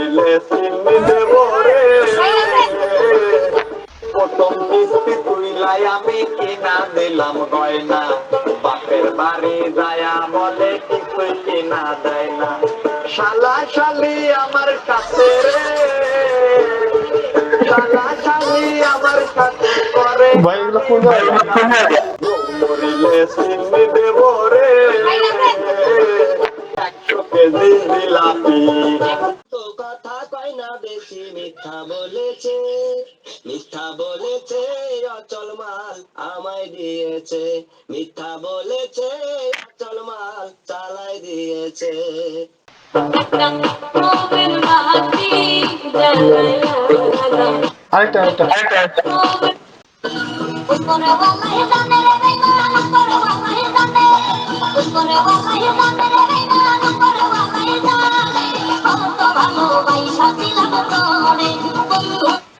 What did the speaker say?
মরিলে চিনি দেব রে। প্রথম কিস্তি তুইলাই আমি কিনা দিলাম গয়না। বাপের বাড়ি যায়া বলে কিছুই কিনা দেয় না। শালা শালি আমার কাছে রে। শালা শালি আমার কাছে করে। মরিলে চিনি দেব রে। একশো কেজি জিলাপি কয় মিথ্যা বলেছে মিথ্যা বলেছে অচল মাল আমায় দিয়েছে। মিথ্যা বলেছে অচল মাল চালাই দিয়েছে। আরেকটা আরেকটা। ভালোবাসা মনে